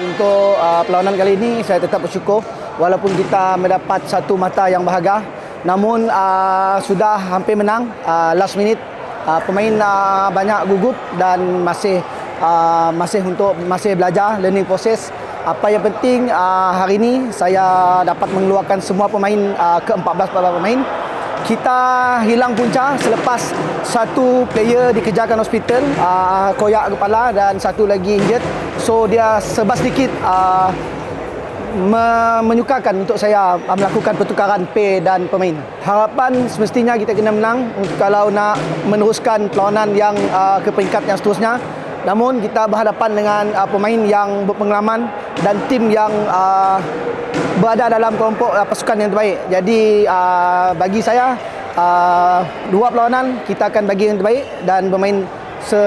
Untuk uh, perlawanan kali ini saya tetap bersyukur walaupun kita mendapat satu mata yang bahagia namun uh, sudah hampir menang uh, last minute uh, pemain uh, banyak gugup dan masih uh, masih untuk masih belajar learning process. Apa yang penting uh, hari ini saya dapat mengeluarkan semua pemain uh, ke-14 pemain. Kita hilang punca selepas satu player dikejarkan hospital uh, koyak kepala dan satu lagi injured so dia serba sedikit uh, me- menyukakan untuk saya uh, melakukan pertukaran pay dan pemain harapan semestinya kita kena menang kalau nak meneruskan perlawanan yang uh, ke peringkat yang seterusnya namun kita berhadapan dengan uh, pemain yang berpengalaman dan tim yang uh, berada dalam kelompok uh, pasukan yang terbaik. Jadi uh, bagi saya uh, dua perlawanan kita akan bagi yang terbaik dan bermain se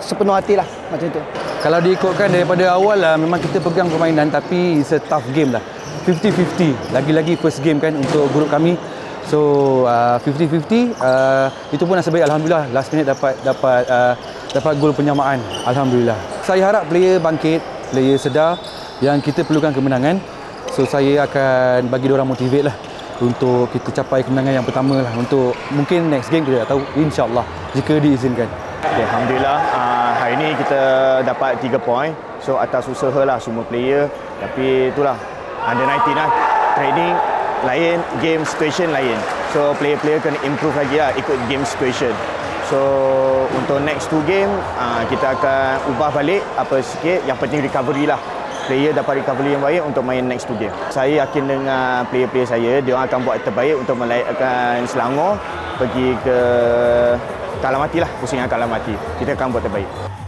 sepenuh hati lah macam itu. Kalau diikutkan daripada awal lah memang kita pegang permainan tapi it's a tough game lah. 50-50. Lagi-lagi first game kan untuk grup kami. So uh, 50-50 uh, itu pun nasib baik alhamdulillah last minute dapat dapat uh, dapat gol penyamaan alhamdulillah. Saya harap player bangkit, player sedar yang kita perlukan kemenangan. So saya akan bagi orang motivate lah untuk kita capai kemenangan yang pertama lah untuk mungkin next game kita tak tahu insyaallah jika diizinkan. Okay, Alhamdulillah. Uh, hari ini kita dapat 3 poin so atas usaha lah semua player. Tapi itulah under 19 lah. Training lain game situation lain. So player-player kena improve lagi lah ikut game situation. So untuk next two game uh, kita akan ubah balik apa sikit. Yang penting recovery lah. Player dapat recovery yang baik untuk main next two game. Saya yakin dengan player-player saya, dia akan buat terbaik untuk melayakkan Selangor pergi ke kalah mati lah, pusingan kalah mati. Kita akan buat terbaik.